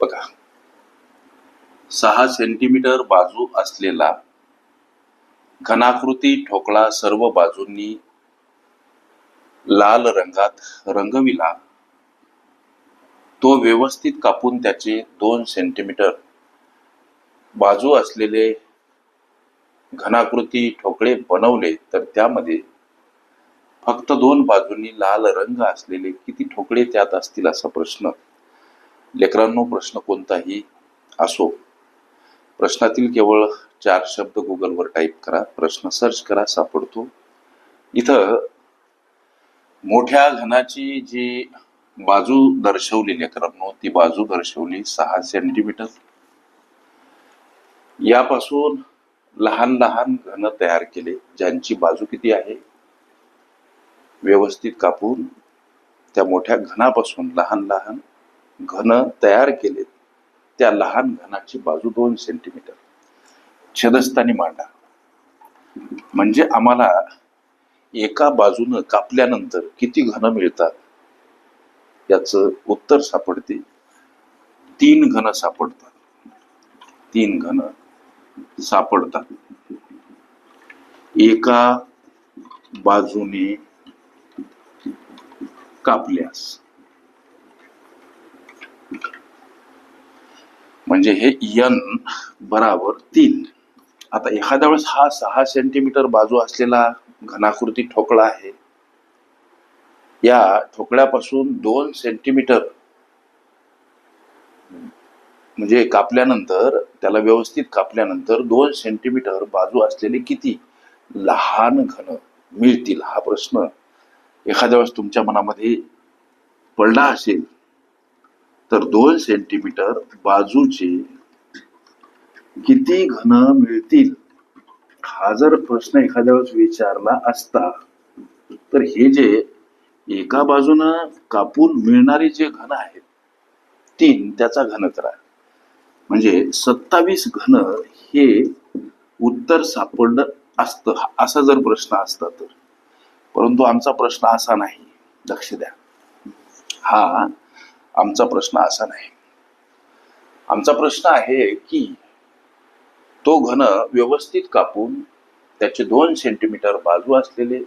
बघा. सहा सेंटीमीटर बाजू असलेला घनाकृती ठोकळा सर्व बाजूंनी लाल रंगात रंगविला. तो व्यवस्थित कापून त्याचे दोन सेंटीमीटर बाजू असलेले घनाकृती ठोकळे बनवले तर त्यामध्ये फक्त दोन बाजूंनी लाल रंग असलेले किती ठोकळे त्यात असतील असा प्रश्न. लेकरांनो प्रश्न कोणताही असो. प्रश्नातील केवळ चार शब्द गुगलवर टाईप करा प्रश्न सर्च करा सापडतो. इथं मोठ्या घनाची जी बाजू दर्शवली लेकरांनो ती बाजू दर्शवली सहा सेंटीमीटर यापासून लहान लहान घन तयार केले ज्यांची बाजू किती आहे? व्यवस्थित कापून त्या मोठ्या घनापासून लहान लहान घन तयार केले त्या लहान घनाची बाजू दोन सेंटीमीटर छेदस्थानी मांडा. म्हणजे आम्हाला एका बाजूनं कापल्यानंतर किती घन मिळतात? याचं उत्तर सापडते. तीन घन सापडतात. तीन घन सापडतात. एका बाजूने कापल्यास. म्हणजे हे यन बराबर तीन. आता एखाद्या वेळेस हा सहा सेंटीमीटर बाजू असलेला घनाकृती ठोकळा आहे. या ठोकळ्यापासून दोन सेंटीमीटर म्हणजे कापल्यानंतर त्याला व्यवस्थित कापल्यानंतर दोन सेंटीमीटर बाजू असलेले किती लहान घन मिळतील? हा प्रश्न एखाद्या वेळेस तुमच्या मनामध्ये पडला असेल तर दोन सेंटीमीटर बाजूचे किती घन मिळतील? हा जर प्रश्न एखाद्या वेळेस विचारला असता तर हे जे एका बाजूनं कापून मिळणारे जे घन आहेत तीन त्याचा घन करा म्हणजे सत्तावीस घन हे उत्तर सापडलं असतं असा जर प्रश्न असता तर. परंतु आमचा प्रश्न असा नाही. लक्ष द्या. हा आमचा प्रश्न असा नाही. आमचा प्रश्न आहे की तो घन व्यवस्थित कापून त्याचे दोन सेंटीमीटर बाजू असलेले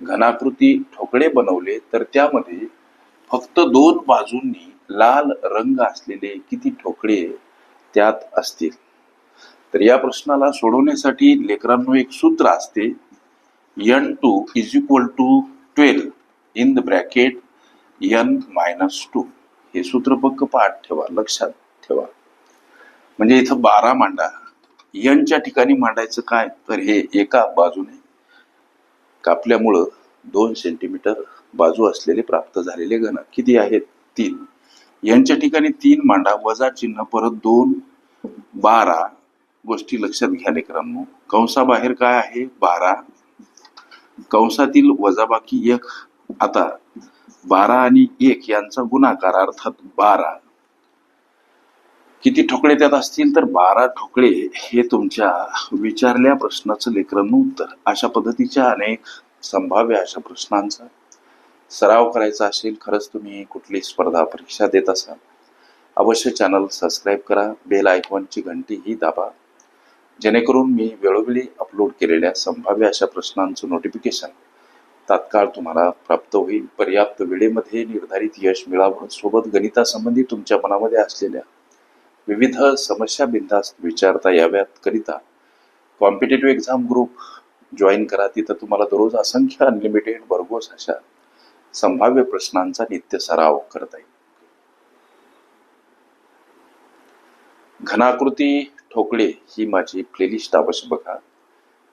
घनाकृती ठोकळे बनवले तर त्यामध्ये फक्त दोन बाजूंनी लाल रंग असलेले किती ठोकळे त्यात असतील? तर या प्रश्नाला सोडवण्यासाठी लेकरांनो एक सूत्र असते N two is equal to twelve in the bracket N minus two हे सूत्र पक्क पाठ ठेवा लक्षात ठेवा. म्हणजे इथं बारा मांडा. यांच्या ठिकाणी मांडायचं काय? तर हे एका बाजूने कापल्यामुळं दोन सेंटीमीटर बाजू असलेले प्राप्त झालेले घन. किती आहेत? तीन. यांच्या ठिकाणी तीन मांडा वजा चिन्ह परत दोन बारा. गोष्टी लक्षात घ्या लेकरांनो. कंसाबाहेर काय आहे? बारा. कंसातील वजाबाकी एक. आता बारा आणि एक यांचा गुणाकार अर्थात बारा. किती ठोकळे त्यात असतील तर बारा ठोकळे हे तुमच्या विचारल्या प्रश्नाचं लेकरांनो उत्तर. अशा पद्धतीच्या अनेक संभाव्य अशा प्रश्नांचा सराव करायचा असेल खरंच तुम्ही कुठली स्पर्धा परीक्षा देत असाल अवश्य चॅनल सबस्क्राईब करा बेल आयकॉनची घंटी ही दाबा. जेणेकरून मी वेळोवेळी अपलोड केलेल्या संभाव्य अशा प्रश्नांचं नोटिफिकेशन तात्काळ तुम्हाला प्राप्त होईल. पर्याप्त वेळेमध्ये निर्धारित यश मिळावं. सोबत गणितासंबंधी तुमच्या मनामध्ये असलेल्या विविध समस्या बिंदास विचारता याव्यात करिता कॉम्पिटेटिव्ह एक्झाम ग्रुप जॉईन करा. तिथं तुम्हाला दररोज असंख्य अनलिमिटेड भरघोस अशा संभाव्य प्रश्नांचा नित्य सराव करता येईल. घनाकृती ठोकळे ही माझी प्लेलिस्ट अवश्य बघा.